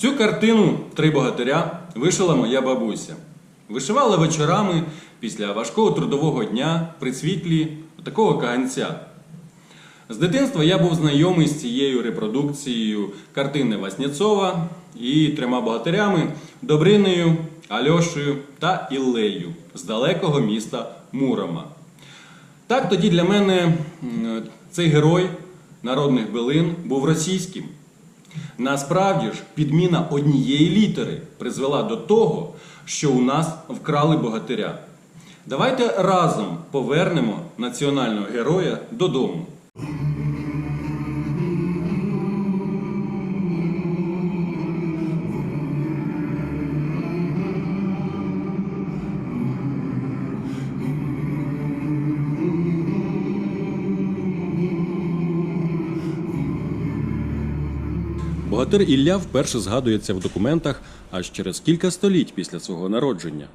Цю картину Три богатиря вишила моя бабуся. Вишивала вечорами після важкого трудового дня при світлі такого каганця. З дитинства я був знайомий з цією репродукцією картини Васнєцова і трьома богатирями Добринею, Альошею та Іллею з далекого міста Мурома. Так тоді для мене цей герой народних билин був російським. Насправді ж, підміна однієї літери призвела до того, що у нас вкрали богатиря. Давайте разом повернемо національного героя додому. Богатир Ілля вперше згадується в документах аж через кілька століть після свого народження.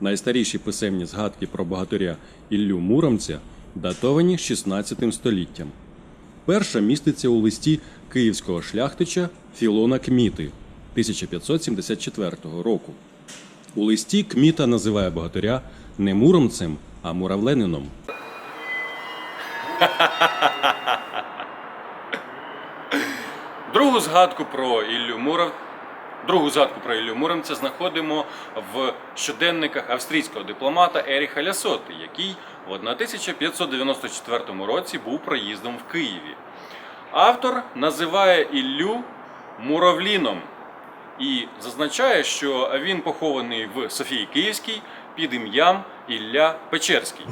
Найстаріші писемні згадки про богатиря Іллю Муромця датовані 16 століттям. Перша міститься у листі київського шляхтича Філона Кміти 1574 року. У листі Кміта називає богатиря не муромцем, а муравленином. Другу згадку про Іллю Муров... Другу згадку про Іллю Муромця знаходимо в щоденниках австрійського дипломата Еріха Лясоти, який в 1594 році був проїздом в Києві. Автор називає Іллю Муравліном і зазначає, що він похований в Софії Київській під ім'ям Ілля Печерський.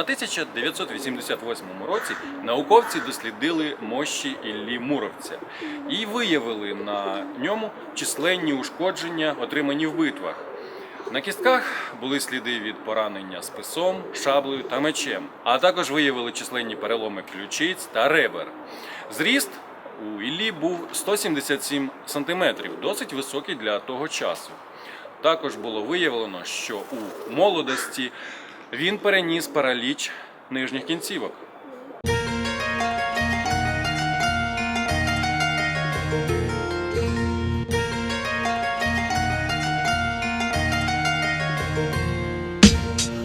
1988 році науковці дослідили мощі Іллі Муровця і виявили на ньому численні ушкодження, отримані в битвах. На кістках були сліди від поранення списом, шаблею та мечем, а також виявили численні переломи ключиць та ребер. Зріст у Іллі був 177 см, досить високий для того часу. Також було виявлено, що у молодості він переніс параліч нижніх кінцівок.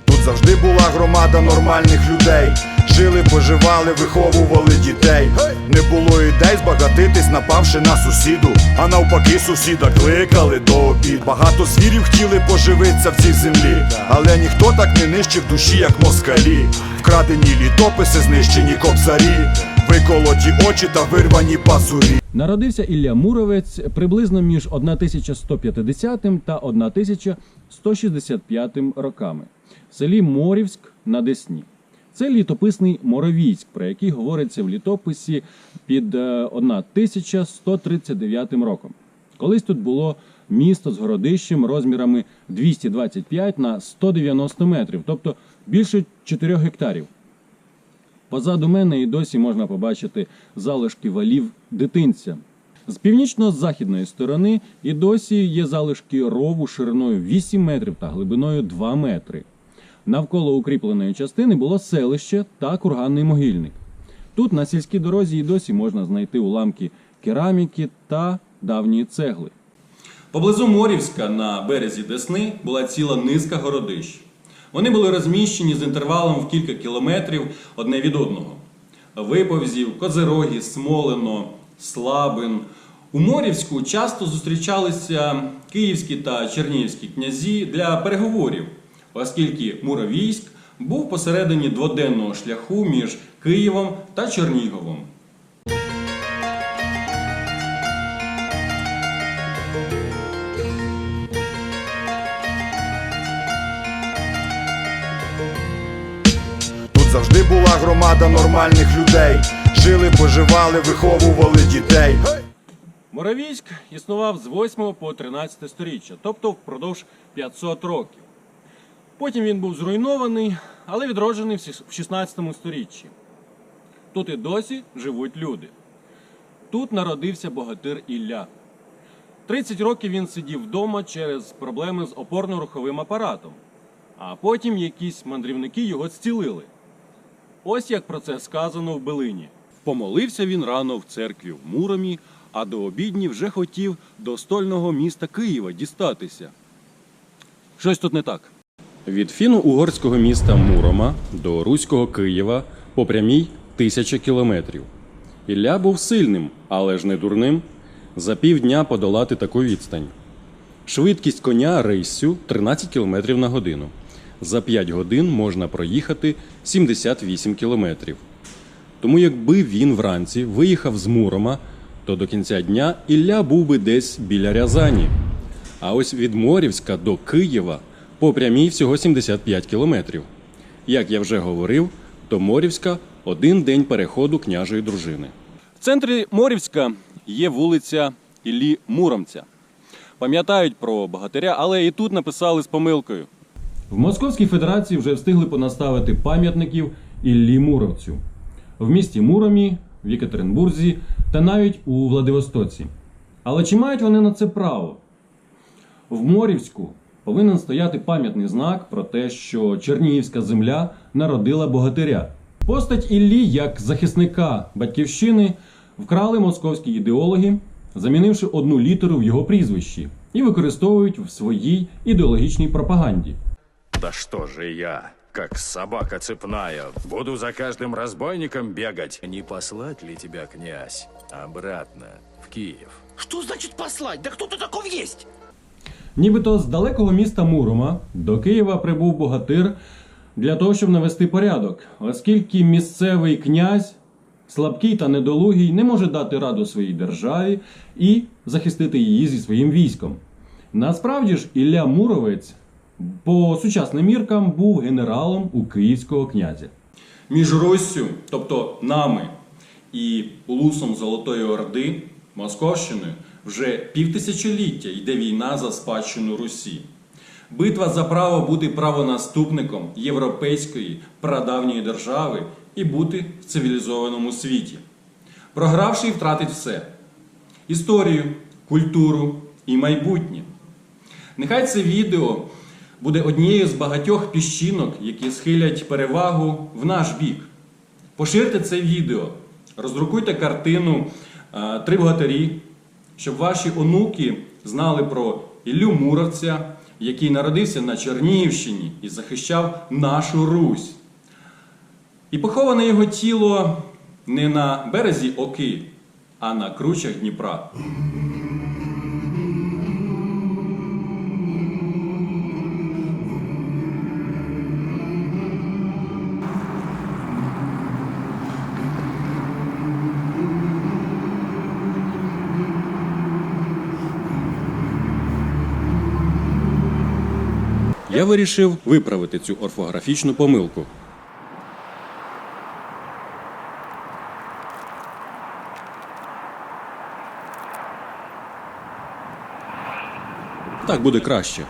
Тут завжди була громада нормальних людей. Жили, поживали, виховували дітей. Не було ідей збагатитись, напавши на сусіду. А навпаки, сусіда кликали до обід. Багато звірів хотіли поживитися в цій землі. Але ніхто так не нищив душі, як москалі. Вкрадені літописи, знищені кобзарі, виколоті очі та вирвані пазурі. Народився Ілля Муровець приблизно між 1150 та 1165 роками в селі Морівськ на Десні. Це літописний Моровійськ, про який говориться в літописі під е, 1139 роком. Колись тут було місто з городищем розмірами 225 на 190 метрів, тобто більше 4 гектарів. Позаду мене і досі можна побачити залишки валів дитинця. З північно-західної сторони і досі є залишки рову шириною 8 метрів та глибиною 2 метри. Навколо укріпленої частини було селище та курганний могильник. Тут на сільській дорозі і досі можна знайти уламки кераміки та давньої цегли. Поблизу Морівська на березі Десни була ціла низка городищ. Вони були розміщені з інтервалом в кілька кілометрів одне від одного. Виповзів, Козирогі, Смолино, Слабин. У Морівську часто зустрічалися київські та чернігівські князі для переговорів, оскільки Муровійськ був посередині дводенного шляху між Києвом та Черніговом. Тут завжди була громада нормальних людей. Жили, поживали, виховували дітей. Моровійськ існував з 8 по 13 сторіччя, тобто впродовж 500 років. Потім він був зруйнований, але відроджений в 16 сторіччі. тут і досі живуть люди. Тут народився богатир Ілля. 30 років він сидів вдома через проблеми з опорно-руховим апаратом, а потім якісь мандрівники його зцілили. Ось як про це сказано в Белині. Помолився він рано в церкві в Муромі, а до обідні вже хотів до стольного міста Києва дістатися. Щось тут не так. Від фіно-угорського міста Мурома до руського Києва по прямій тисяча кілометрів. Ілля був сильним, але ж не дурним. За півдня подолати таку відстань. Швидкість коня рейсю 13 км на годину. За 5 годин можна проїхати 78 км. Тому якби він вранці виїхав з Мурома, то до кінця дня Ілля був би десь біля Рязані. А ось від Морівська до Києва по прямій всього 75 кілометрів. Як я вже говорив, до Морівська один день переходу княжої дружини. В центрі Морівська є вулиця Іллі Муромця. Пам'ятають про богатиря, але і тут написали з помилкою. В Московській Федерації вже встигли понаставити пам'ятників Іллі Муромцю в місті Муромі, в Єкатеринбурзі та навіть у Владивостоці. Але чи мають вони на це право? В Морівську повинен стояти пам'ятний знак про те, що Чернігівська земля народила богатиря. Постать Іллі як захисника батьківщини вкрали московські ідеологи, замінивши одну літеру в його прізвищі, і використовують в своїй ідеологічній пропаганді. Да что же я, как собака цепная, буду за каждым разбойником бегать? Не послать ли тебя, князь, обратно в Киев? Что значит послать? Да кто ты таков есть? Нібито з далекого міста Мурома до Києва прибув богатир для того, щоб навести порядок, оскільки місцевий князь, слабкий та недолугий, не може дати раду своїй державі і захистити її зі своїм військом. Насправді ж Ілля Муровець по сучасним міркам був генералом у київського князя. Між Руссю, тобто нами, і улусом Золотої Орди, Московщиною, вже півтисячоліття йде війна за спадщину Русі. Битва за право бути правонаступником європейської прадавньої держави і бути в цивілізованому світі. Програвший втратить все: історію, культуру і майбутнє. Нехай це відео буде однією з багатьох піщинок, які схилять перевагу в наш бік. Поширте це відео, роздрукуйте картину е, Три богатирі, щоб ваші онуки знали про Іллю Муровця, який народився на Чернігівщині і захищав нашу Русь. І поховане його тіло не на березі Оки, а на кручах Дніпра. Я вирішив виправити цю орфографічну помилку. Так буде краще.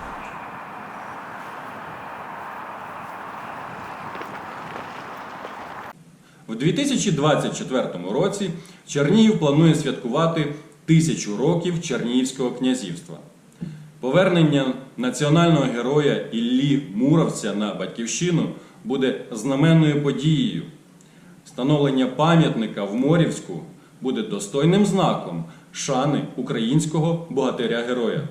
В 2024 році Чернігів планує святкувати тисячу років Чернігівського князівства. Повернення національного героя Іллі Муровця на батьківщину буде знаменною подією. Встановлення пам'ятника в Морівську буде достойним знаком шани українського богатиря-героя.